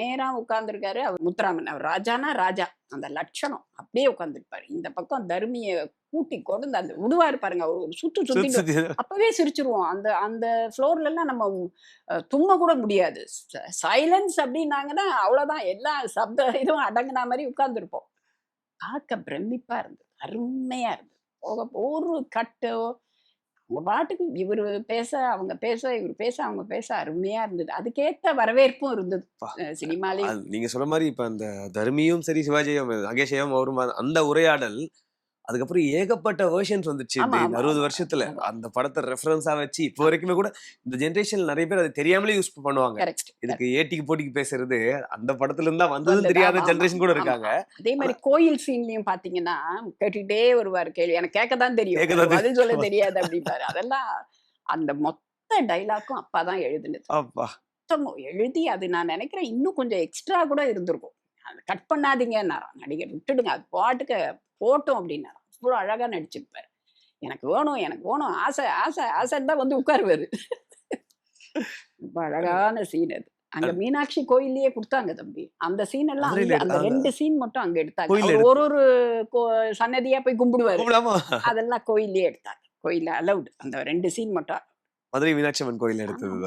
நேரா உட்கார்ந்துருக்காரு அவர் முத்துராமன். அவர் ராஜானா ராஜா. அந்த லட்சணம் அப்படியே உட்கார்ந்துருப்பாரு. இந்த பக்கம் தர்மிய கூட்டி கொண்டு அந்த விடுவாரு பாருங்க. ஒரு சுத்து சுத்தி அப்பவே சிரிச்சிருவோம். அந்த அந்த ஃப்ளோர்ல எல்லாம் நம்ம தும்ம கூட முடியாது. சைலன்ஸ் அப்படின்னாங்கன்னா அவ்வளவுதான். எல்லா சப்த இதுவும் அடங்குன மாதிரி உட்கார்ந்துருப்போம். பார்க்க பிரமிப்பா இருந்தது. அருமையா இருந்தது. போக ஒரு கட்டோ அவங்க பாட்டுக்கு இவர் பேச அவங்க பேச இவர் பேச அவங்க பேச அருமையா இருந்தது. அதுக்கேத்த வரவேற்பும் இருந்தது அது நீங்க சொன்ன மாதிரி இப்ப அந்த தர்மியும் சரி சிவாஜியும் அகேஷையும் அவரும் அந்த உரையாடல் அதுக்கப்புறம் ஏகப்பட்ட வேர்ஷன்ஸ் வந்துச்சு இந்த அறுபது வருஷத்துல. அந்த படத்தை ரெஃபரன்ஸா வச்சு இப்போ வரைக்குமே கூட இந்த ஜெனரேஷன் நிறைய பேர் அதை தெரியாமலே யூஸ் பண்ணுவாங்க. இதுக்கு ஏட்டிக்கு போட்டிக்கு பேசுறது அந்த படத்துல இருந்தா வந்ததும் வந்தது, தெரியாத ஜெனரேஷன் கூட இருக்காங்க. அதே மாதிரி கோயில் சீன்லயும் பாத்தீங்கன்னா கேட்டுக்கிட்டே வருவாரு கேள்வி. எனக்கு கேட்கத்தான் தெரியும். கேட்கத்தான் எனக்கு பதில் சொல்ல தெரியும். தெரியாது அப்படிம்பாரு. அதெல்லாம் அந்த மொத்த டைலாக்கும் அப்பாதான் எழுதுனது. அப்பா. எழுதி அது நான் நினைக்கிறேன் இன்னும் கொஞ்சம் எக்ஸ்ட்ரா கூட இருந்திருக்கும். கட் பண்ணாதீங்கன்னாராம் நடிகர் விட்டுடுங்க. அது பாட்டுக்கு போட்டோம் அப்படின்னாராம் அவ்வளோ அழகா நடிச்சிருப்பாரு. எனக்கு வேணும் எனக்கு வேணும். ஆசை ஆசை ஆசைன்னு தான் வந்து உட்காருவாரு. ரொம்ப அழகான சீன் அது. அங்க மீனாட்சி கோயில்லயே கொடுத்தாங்க தம்பி. அந்த சீன் எல்லாம் அந்த. ரெண்டு சீன் மட்டும் அங்க எடுத்தாங்க. ஒரு ஒரு சன்னதியா போய் கும்பிடுவாரு. அதெல்லாம் கோயில்லயே எடுத்தாங்க. கோயில்ல அலவுட் அந்த ரெண்டு சீன் மட்டும். மதுரை மீனாட்சி அம்மன் கோயில் எடுத்தது